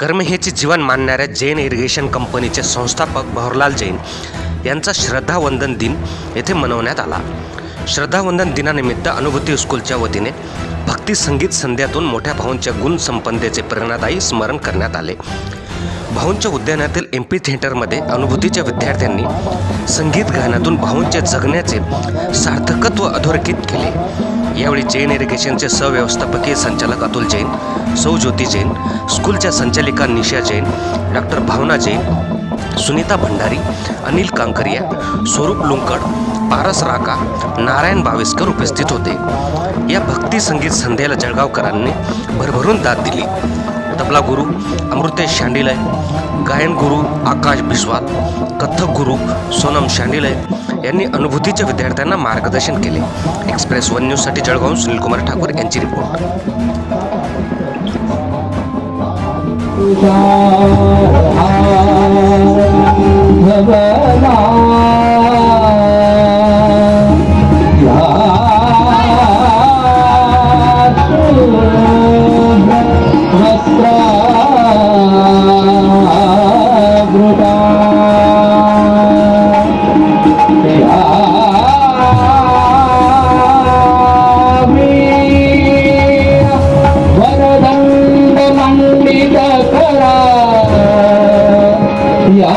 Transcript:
कर्महेचे जीवन मानणाऱ्या Jain irrigation कंपनीचे संस्थापक भवरलाल जैन यांचा श्रद्धावंदन दिन येथे मनवण्यात आला. श्रद्धावंदन दिनानिमित्त अनुभूती स्कूलच्या वतीने भक्ती संगीत संध्यातून मोठ्या भाऊंच्या गुण संपन्नतेचे प्रेरणादायी स्मरण करण्यात आले. भाऊंच्या उद्यानातील एम पी थिएटरमध्ये अनुभूतीच्या विद्यार्थ्यांनी संगीत गायनातून भाऊंच्या जगण्याचे सार्थकत्व अधोरेखित केले. यावेळी जैन इरिगेशनचे सहव्यवस्थापकीय संचालक अतुल जैन सौ ज्योती जैन स्कूलच्या संचालिका निशा जैन डॉक्टर भावना जैन सुनीता भंडारी अनिल कांकरिया स्वरूप लुंकड पारस राका नारायण बावेस्कर उपस्थित होते. या भक्ती संगीत संध्याला जळगावकरांनी भरभरून दाद दिली. तबला गुरु अमृतेश शांडिलय गायन गुरु आकाश बिस्वाल कथ्थक गुरु सोनम शांडिलय यांनी अनुभूतीच्या विद्यार्थ्यांना मार्गदर्शन केले. एक्सप्रेस वन न्यूजसाठी जळगावून सुनीलकुमार ठाकूर यांची रिपोर्ट. யா